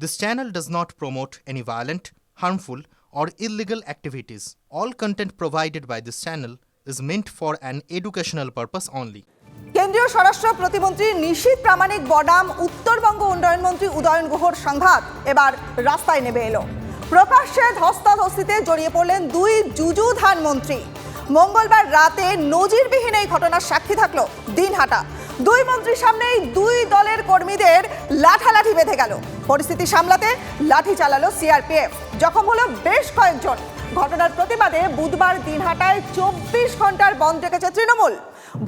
This channel does not promote any violent, harmful, or illegal activities. All content provided by this channel is meant for an educational purpose only. কেন্দ্রীয় স্বরাষ্ট্র প্রতিমন্ত্রী নিশীত প্রামাণিক বনাম উত্তরবঙ্গ উন্নয়ন মন্ত্রী উদয়ন গুহর সংঘাত এবার রাস্তায় নেমে এলো প্রকাশ্যে ধস্তাধস্তিতে জড়িয়ে পড়লেন দুই যুযুধান মন্ত্রী মঙ্গলবার রাতে নজিরবিহীন এই ঘটনার সাক্ষী থাকল দিনহাটা দুই মন্ত্রীর সামনেই দুই দলের কর্মীদের লাঠালাঠি বেঁধে গেল পরিস্থিতি সামলাতে লাঠি চালালো সিআরপিএফ। জখম হলো বেশ কয়েকজন। ঘটনার প্রতিবাদে বুধবার দিনহাটায় চব্বিশ ঘণ্টার বন্ধ রেখেছে তৃণমূল।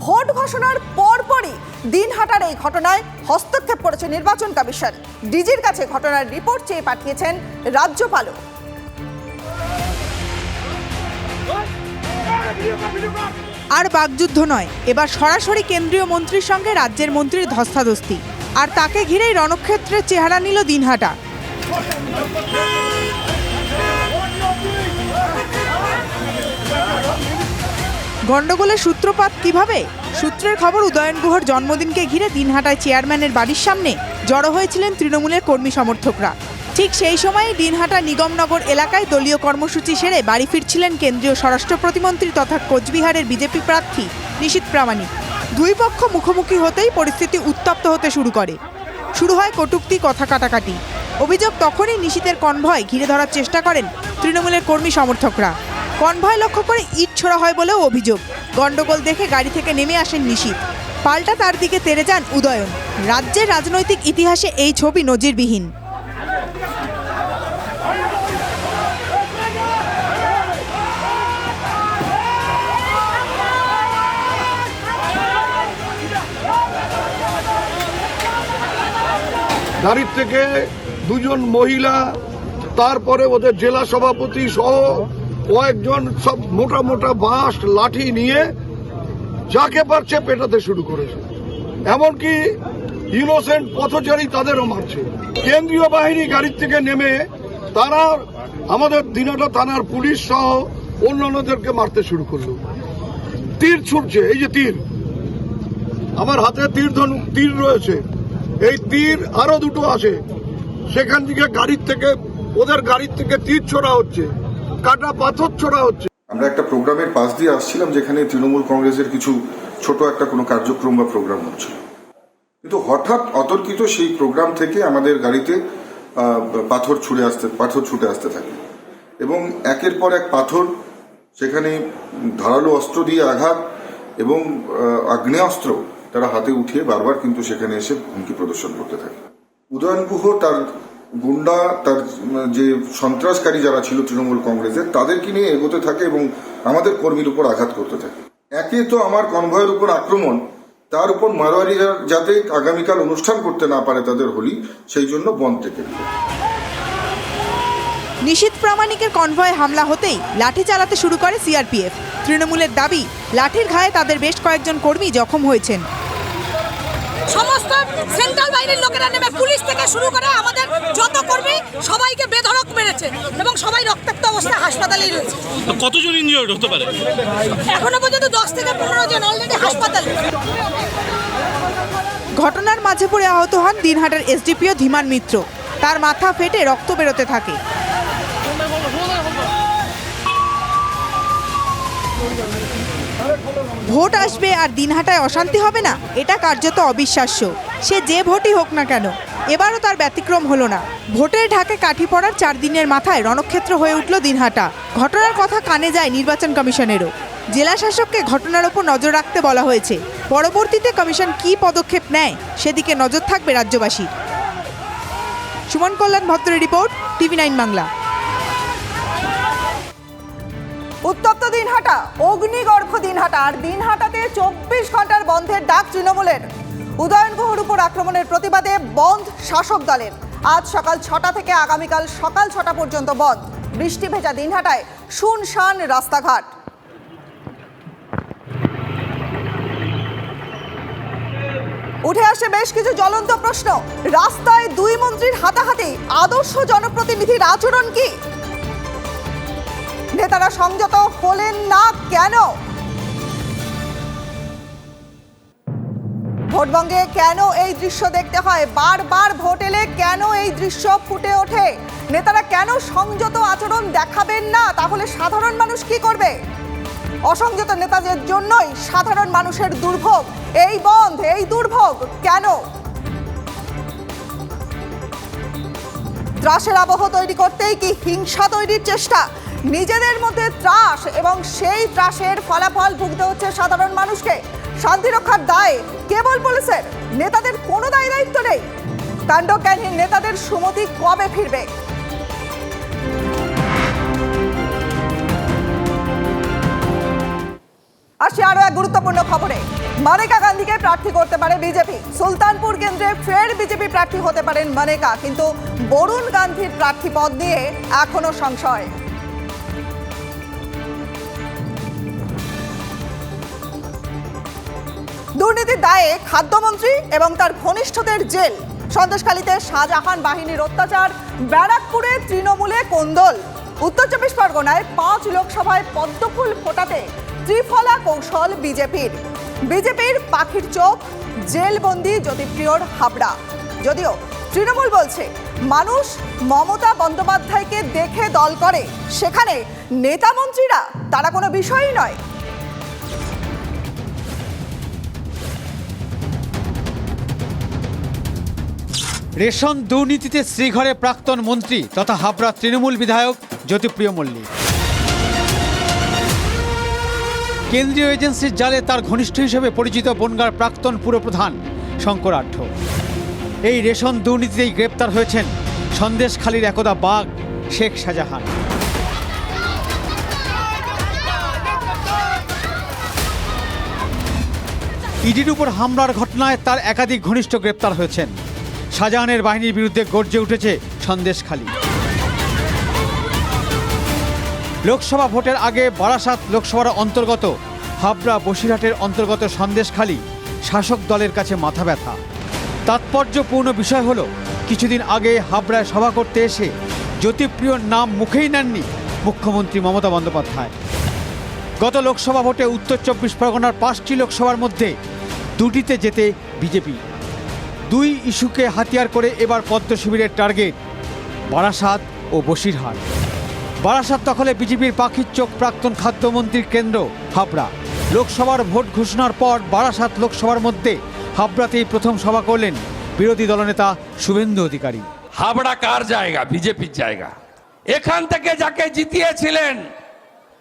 ভোট ঘোষণার পরপরই দিনহাটার এই ঘটনায় হস্তক্ষেপ করেছে নির্বাচন কমিশন। ডিজির কাছে ঘটনার রিপোর্ট চেয়ে পাঠিয়েছেন রাজ্যপালও আর বাগযুদ্ধ নয়, এবার সরাসরি কেন্দ্রীয় মন্ত্রীর সঙ্গে রাজ্যের মন্ত্রীর ধস্তাধস্তি। আর তাকে ঘিরেই রণক্ষেত্রের চেহারা নিল দিনহাটা। গন্ডগোলের সূত্রপাত কীভাবে? সূত্রের খবর, উদয়ন গুহর জন্মদিনকে ঘিরে দিনহাটায় চেয়ারম্যানের বাড়ির সামনে জড়ো হয়েছিলেন তৃণমূলের কর্মী সমর্থকরা। ঠিক সেই সময়ই দিনহাটা নিগমনগর এলাকায় দলীয় কর্মসূচি সেরে বাড়ি ফিরছিলেন কেন্দ্রীয় স্বরাষ্ট্র প্রতিমন্ত্রী তথা কোচবিহারের বিজেপি প্রার্থী নিশীত প্রামাণিক। দুই পক্ষ মুখোমুখি হতেই পরিস্থিতি উত্তপ্ত হতে শুরু করে। শুরু হয় কটূক্তি, কথা কাটাকাটি। অভিযোগ তখনই নিশীতের কনভয় ঘিরে ধরার চেষ্টা করেন তৃণমূলের কর্মী সমর্থকরা। কনভয় লক্ষ্য করে ইট ছোড়া হয় বলেও অভিযোগ। গন্ডগোল দেখে গাড়ি থেকে নেমে আসেন নিশীত পাল্টা তার দিকে তেরে যান উদয়ন। রাজ্যের রাজনৈতিক ইতিহাসে এই ছবি নজিরবিহীন। গাড়ির থেকে দুজন মহিলা, তারপরে ওদের জেলা সভাপতি সহ কয়েকজন সব মোটা মোটা বাঁশ, লাঠি নিয়ে যাকে পারছে পেটাতে শুরু করেছে। এমনকি ইনোসেন্ট পথচারী তাদেরও মারছে। কেন্দ্রীয় বাহিনী গাড়ির থেকে নেমে তারা আমাদের দিনটা থানার পুলিশ সহ অন্যান্যদেরকে মারতে শুরু করল। তীর ছুটছে, এই যে তীর। আমার হাতে তীর ধনু তীর রয়েছে। এই তীর আরও দুটো আছে সেখান থেকে গাড়ির থেকে, ওদের গাড়ির থেকে তীর ছোড়া হচ্ছে, কাটা পাথর ছোড়া হচ্ছে। আমরা একটা প্রোগ্রামের পাশ দিয়ে আসছিলাম, যেখানে তৃণমূল কংগ্রেসের কিছু ছোট একটা কোনো কার্যক্রম বা প্রোগ্রাম হচ্ছিল। কিন্তু হঠাৎ অতর্কিত সেই প্রোগ্রাম থেকে আমাদের গাড়িতে পাথর ছুড়ে আসতে, পাথর ছুটে আসতে থাকে। এবং একের পর এক পাথর সেখানে ধারালো অস্ত্র দিয়ে আঘাত এবং আগ্নেয়াস্ত্র তারা হাতে উঠিয়ে বারবার কিন্তু সেখানে এসে হুমকি প্রদর্শন করতে থাকে। উদয়ন গুহ তার গুন্ডা, তার যে সন্ত্রাসকারী যারা ছিল তৃণমূল কংগ্রেসের, তাদেরকে নিয়ে এগোতে থাকে এবং আমাদের কর্মীর উপর আঘাত করতে থাকে। একে তো আমার কনভয়ের উপর আক্রমণ, তার উপর মারোয়ারিরা যাতে আগামীকাল অনুষ্ঠান করতে না পারে তাদের হোলি, সেই জন্য বন্ধ থেকে নিশীত প্রামাণিকের কনভয়ে হামলা হতেই লাঠি চালাতে শুরু করে সিআরপিএফ। তৃণমূলের দাবি, লাঠির ঘায়ে তাদের বেশ কয়েকজন কর্মী জখম হয়েছেন। সমস্ত সেন্ট্রাল বাহিনীর লোকেরা নেমে পুলিশ থেকে শুরু করে আমাদের যত কর্মী সবাইকে বেধড়ক মেরেছে এবং সবাই রক্তাক্ত অবস্থা হাসপাতালেই রয়েছে। কতজন ইনজিওর্ড হতে পারে? এখনও পর্যন্ত দশ থেকে পনেরো জন অলরেডি হাসপাতালে। ঘটনার মাঝে পড়ে আহত হন দিনহাটার এসডিপিও ধীমান মিত্র। তার মাথা ফেটে রক্ত বেরোতে থাকে। ভোট আসবে আর দিনহাটায় অশান্তি হবে না? এটা কার্যত অবিশ্বাস্য। সে যে ভোটই হোক না কেন, এবারও তার ব্যতিক্রম হলো না। ভোটের ঢাকে কাঠি পড়ার চার দিনের মাথায় রণক্ষেত্র হয়ে উঠল দিনহাটা। ঘটনার কথা কানে যায় নির্বাচন কমিশনেরও। জেলা শাসককে ঘটনার ওপর নজর রাখতে বলা হয়েছে। পরবর্তীতে কমিশন কী পদক্ষেপ নেয়, সেদিকে নজর থাকবে রাজ্যবাসীর। সুমন কল্যাণ ভদ্রের রিপোর্ট, টিভি নাইন বাংলা। উত্তপ্ত দিনহাটা, অগ্নিগর্ভ দিনহাটা আর দিনহাটাতে চব্বিশ ঘণ্টার বন্ধের ডাক তৃণমূলের। উদয়ন গুহর উপর আক্রমণের প্রতিবাদে বন্ধ শাসক দলের। আজ সকাল ছটা থেকে আগামীকাল সকাল ছটা পর্যন্ত বন্ধ। বৃষ্টি ভেজা দিনহাটায় শুনশান রাস্তাঘাট। উঠে আসে বেশ কিছু জ্বলন্ত প্রশ্ন। রাস্তায় দুই মন্ত্রীর হাতাহাতি আদর্শ জনপ্রতিনিধির আচরণ কি? নেতারা সংযত হলেন না কেন? ভোটবঙ্গে কেন এই দৃশ্য দেখতে হয়? বারবার ভোট এলে কেন এই দৃশ্য ফুটে ওঠে? নেতারা কেন সংযত আচরণ দেখাবেন না? তাহলে সাধারণ মানুষ কি করবে? অসংযত নেতাদের জন্যই সাধারণ মানুষের দুর্ভোগ। এই বন্ধ, এই দুর্ভোগ কেন? ত্রাসের আবহ তৈরি করতেই কি হিংসা তৈরির চেষ্টা? নিজেদের মধ্যে ত্রাস এবং সেই ত্রাসের ফলাফল ভুগতে হচ্ছে সাধারণ মানুষকে। শান্তি রক্ষার দায় কেবল পুলিশের নেতাদের কোনো দায় দায়িত্ব নেই। কাণ্ডজ্ঞানহীন নেতাদের সুমতি কবে ফিরবে? আসি আরও এক গুরুত্বপূর্ণ খবরে। মানেকা গান্ধীকে প্রার্থী করতে পারে বিজেপি। সুলতানপুর কেন্দ্রে ফের বিজেপি প্রার্থী হতে পারেন মানেকা, কিন্তু বরুণ গান্ধীর প্রার্থী পদ নিয়ে এখনও সংশয়। দায়ে খাদ্যমন্ত্রী এবং তার ঘনিষ্ঠদের জেল। সন্দেশখালীতে শাহজাহান বাহিনীর অত্যাচার, ব্যারাকপুরে তৃণমূলে কোন্দল। উত্তর চব্বিশ পরগনায় পাঁচ লোকসভায় পদ্মফুল ফোটাতে ত্রিফলা কৌশল বিজেপির। বিজেপির পাখির চোখ, জেলবন্দি জ্যোতিপ্রিয়র হাবড়া। যদিও তৃণমূল বলছে, মানুষ মমতা বন্দ্যোপাধ্যায়কে দেখে দল করে, সেখানে নেতা মন্ত্রীরা তারা কোনো বিষয়ই নয়। রেশন দুর্নীতিতে শ্রীঘরে প্রাক্তন মন্ত্রী তথা হাবড়া তৃণমূল বিধায়ক জ্যোতিপ্রিয় মল্লিক। কেন্দ্রীয় এজেন্সির জালে তার ঘনিষ্ঠ হিসেবে পরিচিত বনগার প্রাক্তন পুরপ্রধান শঙ্কর আঢ্য। এই রেশন দুর্নীতিতেই গ্রেপ্তার হয়েছেন সন্দেশখালীর একদা বাঘ শেখ শাহজাহান। ইডির উপর হামলার ঘটনায় তার একাধিক ঘনিষ্ঠ গ্রেপ্তার হয়েছেন। শাহজাহানের বাহিনীর বিরুদ্ধে গর্জে উঠেছে সন্দেশখালী। লোকসভা ভোটের আগে বারাসাত লোকসভার অন্তর্গত হাবড়া বসিরহাটের অন্তর্গত সন্দেশখালী শাসক দলের কাছে মাথা ব্যথা। তাৎপর্যপূর্ণ বিষয় হলো, কিছুদিন আগে হাবড়ায় সভা করতে এসে জ্যোতিপ্রিয়র নাম মুখেই নেননি মুখ্যমন্ত্রী মমতা বন্দ্যোপাধ্যায়। গত লোকসভা ভোটে উত্তর চব্বিশ পরগনার পাঁচটি লোকসভার মধ্যে দুটিতে যেতে বিজেপি। দুই ইস্যুকে হাতিয়ার করে এবার পদ্ম শিবিরের টার্গেট, বারাসাত ও বসিরহাট। বারাসাত দখলে বিজেপির পাখির চোখ প্রাক্তন খাদ্যমন্ত্রীর কেন্দ্র, হাবড়া। লোকসভার ভোট ঘোষণার পর বারাসাত লোকসভার মধ্যে হাবড়াতেই প্রথম সভা করলেন বিরোধী দলনেতা শুভেন্দু অধিকারী। হাবড়া কার জায়গা? বিজেপির জায়গা। এখান থেকে যাকে জিতিয়েছিলেন,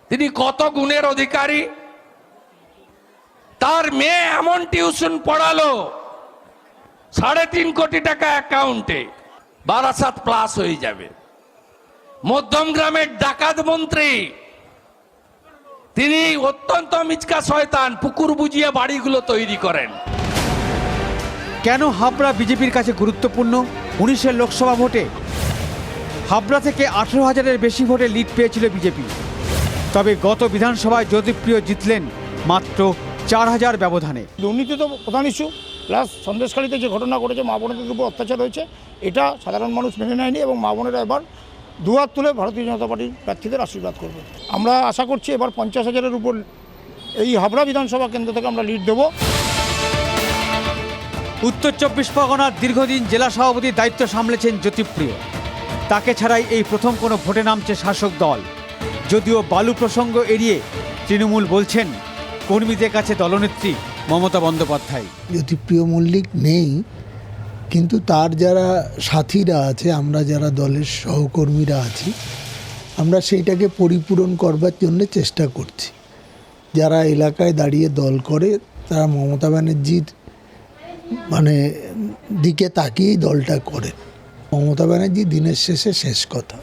তিনি কত গুণের অধিকারী? তার মেয়ে এমন টিউশন পড়ালো সাড়ে তিন কোটি টাকা অ্যাকাউন্টে বারাসাত প্লাস হয়ে যাবে। মধ্যম গ্রামের ডাকাত মন্ত্রী, তিনি অত্যন্ত মিচকা শয়তান, পুকুর বুঝিয়ে বাড়িগুলো তৈরি করেন। কেন হাবড়া বিজেপির কাছে গুরুত্বপূর্ণ? উনিশের লোকসভা ভোটে হাবড়া থেকে আঠেরো হাজারের বেশি ভোটে লিড পেয়েছিল বিজেপি। তবে গত বিধানসভায় জ্যোতিপ্রিয় জিতলেন মাত্র চার হাজার ব্যবধানে। দুর্নীতি তো প্রধান ইস্যু প্লাস সন্দেশকারীতে যে ঘটনা ঘটেছে মা বোনদের উপর অত্যাচার হয়েছে এটা সাধারণ মানুষ মেনে নেয়নি এবং মা বোনেরা এবার দুহাত তুলে ভারতীয় জনতা পার্টির প্রার্থীদের আশীর্বাদ করবে। আমরা আশা করছি এবার পঞ্চাশ হাজারের উপর এই হাবড়া বিধানসভা কেন্দ্র থেকে আমরা লিড দেবো। উত্তর চব্বিশ পরগনার দীর্ঘদিন জেলা সভাপতির দায়িত্ব সামলেছেন জ্যোতিপ্রিয়। তাকে ছাড়াই এই প্রথম কোনো ভোটে নামছে শাসক দল। যদিও বালু প্রসঙ্গ এড়িয়ে তৃণমূল বলছেন কর্মীদের কাছে দলনেত্রী মমতা বন্দ্যোপাধ্যায়। জ্যোতিপ্রিয় মল্লিক নেই কিন্তু তার যারা সাথীরা আছে আমরা যারা দলের সহকর্মীরা আছি আমরা সেইটাকে পরিপূরণ করবার জন্য চেষ্টা করছি। যারা এলাকায় দাঁড়িয়ে দল করে তারা মমতা ব্যানার্জির মানে দিকে তাকিয়েই দলটা করে মমতা ব্যানার্জি দিনের শেষে শেষ কথা।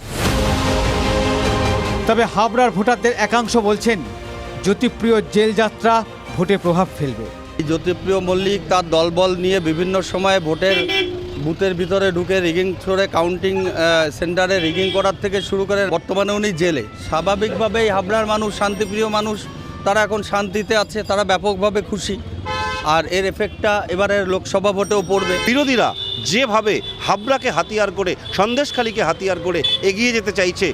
তবে হাবড়ার ভোটারদের একাংশ বলছেন জ্যোতিপ্রিয় জেল যাত্রা ভোটে প্রভাব ফেলবে। জ্যোতিপ্রিয় মল্লিক তার দলবল নিয়ে বিভিন্ন সময়ে ভোটের বুথের ভিতরে ঢুকে রিগিং করে কাউন্টিং সেন্টারে রিগিং করার থেকে শুরু করে বর্তমানে উনি জেলে। স্বাভাবিকভাবেই হাবড়ার মানুষ শান্তিপ্রিয় মানুষ তারা এখন শান্তিতে আছে তারা ব্যাপকভাবে খুশি। আর এর এফেক্টটা এবারের লোকসভা ভোটেও পড়বে। বিরোধীরা যেভাবে হাবড়াকে হাতিয়ার করে সন্দেশখালীকে হাতিয়ার করে এগিয়ে যেতে চাইছে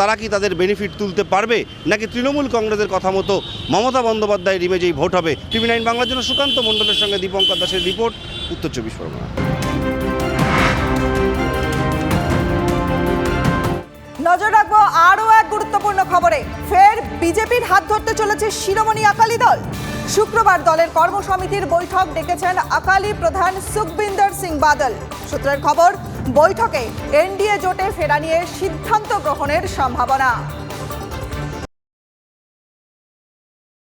তারা কি তাদের বেনিফিট তুলতে পারবে? নাকি তৃণমূল কংগ্রেসের কথা মতো মমতা বন্দ্যোপাধ্যায়ের ইমেজেই ভোট হবে? টিভি নাইন বাংলার জন্য সুকান্ত মণ্ডলের সঙ্গে দীপঙ্কর দাসের রিপোর্ট উত্তর চব্বিশ পরগনা। নজর রাখব আরও এক গুরুত্বপূর্ণ খবরে। ফের বিজেপির হাত ধরতে চলেছে শিরোমণি আকালি দল। শুক্রবার দলের কর্মসমিতির বৈঠক ডেকেছেন আকালি প্রধান সুখবিন্দর সিং বাদল। সূত্রের খবর বৈঠকে এনডিএ জোটে ফেরা নিয়ে সিদ্ধান্ত গ্রহণের সম্ভাবনা।